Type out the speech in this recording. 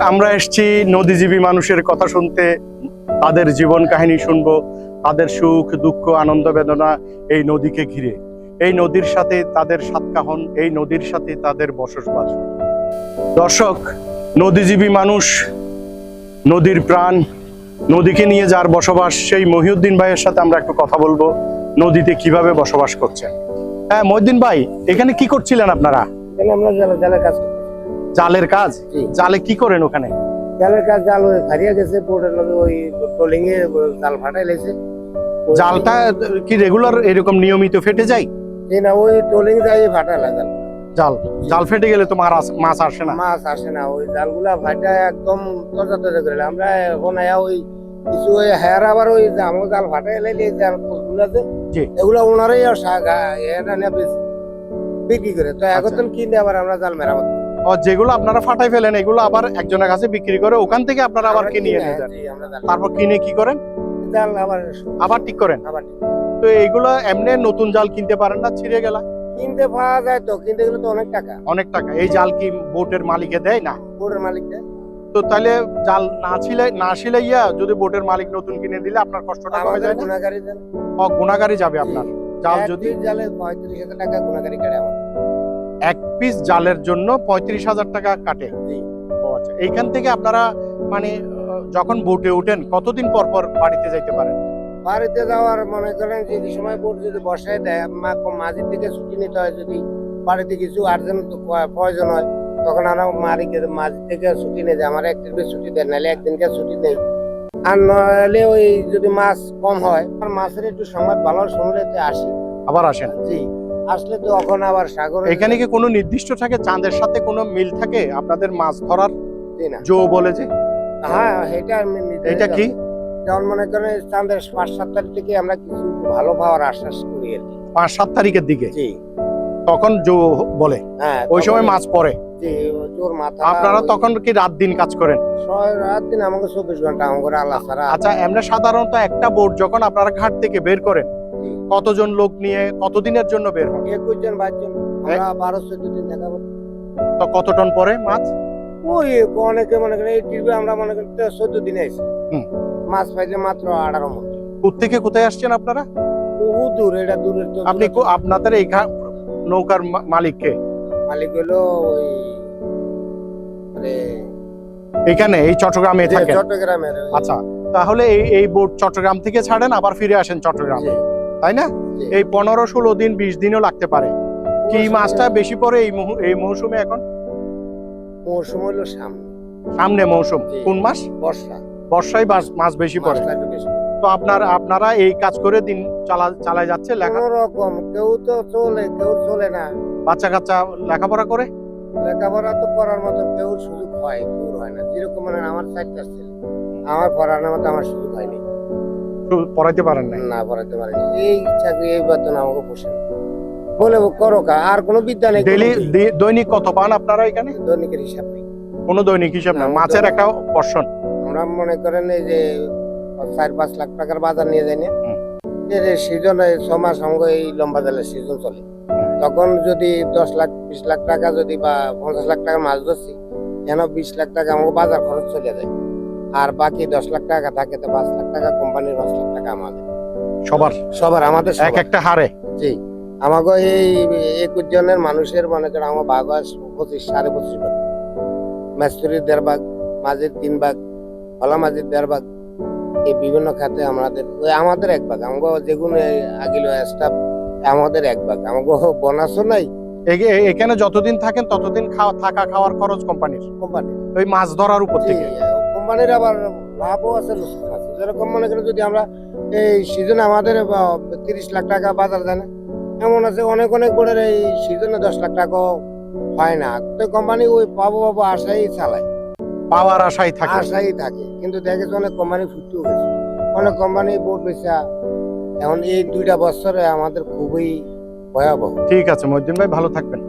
আমরা এসেছি নদীজীবী মানুষের কথা শুনতে, তাদের জীবন কাহিনী শুনব, তাদের সুখ, দুঃখ, আনন্দ, বেদনা এই নদীকে ঘিরে। এই নদীর সাথে তাদের সাতকাহন এই নদীর সাথে তাদের বসবাস। দর্শক, নদীজীবী মানুষ, নদীর প্রাণ, নদীকে নিয়ে যার বসবাস, সেই মহিউদ্দিন ভাইয়ের সাথে আমরা একটু কথা বলব, নদীতে কীভাবে বসবাস করছেন। হ্যাঁ মহিউদ্দিন ভাই, এখানে কি করছিলেন আপনারা? আমরা কাজ। জালের কাজ। জালে কি করেন ওখানে? জালের কাজ জাল ওই হারিয়ে গেছে বোর্ডের লগে ওই ট্রোলিং এ জাল ফাটাই লেছে জালটা কি রেগুলার এরকম নিয়মিত ফেটে যায়? না ওই ট্রোলিং যাই ফাটালা জাল। জাল জাল ফেটে গেলে তো মাছ মাছ আসে না? মাছ আসে না ওই জালগুলা ফাটা একদম তজা তজা করে আমরা এখন ওই কিছু ওই হেয়ার আবার ওই আমার জাল লাইলে এই জালগুলা যে এগুলা ওনারাই এটা নিয়ে বিক্রি করে। তো এখন আচ্ছা। কিনে আবার আমরা জাল মেরামত যেগুলো আপনারা ফাটাই ফেলেন এগুলো আবার একজনের কাছে বিক্রি করে ওখান থেকে আপনারা আবার কিনে নিয়ে যান। তারপর কিনে কি করেন? আবার ঠিক করেন। তো এইগুলো এমনি নতুন জাল কিনতে পারেন না ছিঁড়ে গেলা? কিনতে পাওয়া যায় তো কিনতে গেলে তো অনেক টাকা। অনেক টাকা। এই জাল কি বোটের মালিকে দেয় না? তো তাহলে জাল না ছিলে না সিলাইয়া যদি বোটের মালিক নতুন কিনে দিলে আপনার কষ্টটা কমে যায় না? গুণাগারি যাবে আপনার। জাল যদি জালে পঁয়ত্রিশ হাজার টাকা গুণাগারি কাটে আমাদের এক পিস জালের জন্য পঁয়ত্রিশ হাজার টাকা কাটে। আচ্ছা এইখান থেকে আপনারা মানে যখন বোটে উঠেন কতদিন পর পর বাড়িতে যাইতে পারেন? বাড়িতে যাওয়ার মনে করেন যদি সময় বোট যদি বসায় দেয় মাঝির থেকে ছুটি নিতে হয় যদি বাড়িতে কিছু আর্জেন্ট প্রয়োজন হয় তখন আমরা মালিকে মাঝি থেকে ছুটি নিয়ে যায়। আমার একদিন ছুটি দেয় নাহলে একদিনকে ছুটি নেই। আর নাহলে ওই যদি মাছ কম হয় আর মাছের একটু সময় ভালো শুনলে আসি। আবার আসেন? জি। আসলে তো তখন আবার সাগরে এখানে কি কোনো নির্দিষ্ট থাকে? চাঁদের সাথে কোনো মিল থাকে? আপনাদের মাছ ধরার জি বলে যে। হ্যাঁ এটা এটা কি? যেমন মনে করেন চাঁদের পাঁচ সাত তারিখ থেকে আমরা কিছু ভালো পাওয়ার আশ্বাস করি আর কি। পাঁচ সাত তারিখের দিকে? জি। তখন জো বলে। হ্যাঁ ওই সময় মাছ পড়ে। জি জোর মাথা আপনারা তখন কি রাত দিন কাজ করেন? রাত দিন আমাকে চব্বিশ ঘণ্টা আমাকে আল্লাহ ছাড়া আচ্ছা এমনি সাধারণত একটা বোট যখন আপনারা ঘাট থেকে বের করেন। কতজন লোক নিয়ে কতদিনের জন্য বের হন একুশ জন বাইশ জন। আমরা বারো চোদ্দ দিন তো কত টন পরে মাছ? ওই অনেকে মনে করেন এই আমরা মনে চোদ্দ দিনে মাছ পাইলে মাত্র আঠারো মন। থেকে কোথায় আসছেন আপনারা? বহু দূর এটা দূরের তো আপনি আপনাদের এই নৌকার মালিককে? মালিক হলো ওই মানে এখানে এই চট্টগ্রামে চট্টগ্রামের আচ্ছা তাহলে এই এই বোট চট্টগ্রাম থেকে ছাড়েন আবার ফিরে আসেন চট্টগ্রাম? তাই না? এই পনেরো ষোলো দিন বিশ দিনও লাগতে পারে। কি মাছটা বেশি পড়ে এই এই মৌসুমে এখন? মৌসুম হলো সামনে সামনে মৌসুম। কোন মাস? বর্ষা। বর্ষায় মাছ বেশি পড়ে। তো আপনার আপনারা এই কাজ করে দিন চালা চালায় যাচ্ছে লেখা? রকম। কেউ তো চলে কেউ চলে না। বাচ্চা কাচ্চা লেখাপড়া করে? লেখাপড়া তো করার মতো কেউ সুযোগ হয় কেউ হয় না। যেরকম মানে আমার চারটা ছেলে। আমার পড়ানোর মতো আমার সুযোগ হয়নি। পড়াইতে পারেন না না পড়াতে পারেন। এই চাকরি এই বেতন আমাকে পোষে। বলে করো কা আর কোনো বিদ্যা নেই ডেলি দৈনিক কত পান আপনারা এখানে? দৈনিকের হিসাব নেই। কোনো দৈনিক হিসাব না মাছের একটা পর্ষণ আমরা মনে করেন এই যে চার পাঁচ লাখ টাকার বাজার নিয়ে যাই না? সিজন ছ মাস আমাকে এই লম্বা জালের সিজন চলে। তখন যদি দশ লাখ বিশ লাখ টাকা যদি বা পঞ্চাশ লাখ টাকা মাছ ধরছি যেন বিশ লাখ টাকা আমাকে বাজার খরচ চলে যায়? আর বাকি দশ লাখ টাকা থাকে তো পাঁচ লাখ টাকা কোম্পানির পাঁচ লাখ টাকা আমাদের। সবার? সবার আমাদের এক একটা হারে? জি। আমাকে এই একুশ জনের মানুষের মনে করেন আমার ভাগ হয় পঁচিশ সাড়ে পঁচিশ ভাগ। মেস্তুরির দেড় ভাগ মাঝির তিন ভাগ হলা মাঝির দেড় ভাগ। এই বিভিন্ন খাতে আমাদের ওই আমাদের এক ভাগ। আমাকে যেগুলো আগিল স্টাফ আমাদের এক ভাগ। আমাকে বোনাসও নাই। এখানে যতদিন থাকেন ততদিন খাওয়া থাকা খাওয়ার খরচ কোম্পানির। কোম্পানি ওই মাছ ধরার উপর থেকে। কোম্পানির আবার লাভও আছে লোকসান আছে। যেরকম মনে করেন যদি আমরা এই সিজনে আমাদের তিরিশ লাখ টাকা বাজার দেয় না এমন আছে অনেক অনেক বোর্ডের এই সিজনে দশ লাখ টাকাও হয় না। তো কোম্পানি ওই পাবো পাবো আশাই চালায়। পাওয়ার আশায় থাকে। আশাই থাকে। কিন্তু দেখেছে অনেক কোম্পানি ফুটেও গেছে অনেক কোম্পানি বোর্ড বেচা এখন এই দুইটা বছরে আমাদের খুবই ভয়াবহ। ঠিক আছে মহিউদ্দিন ভাই ভালো থাকবেন।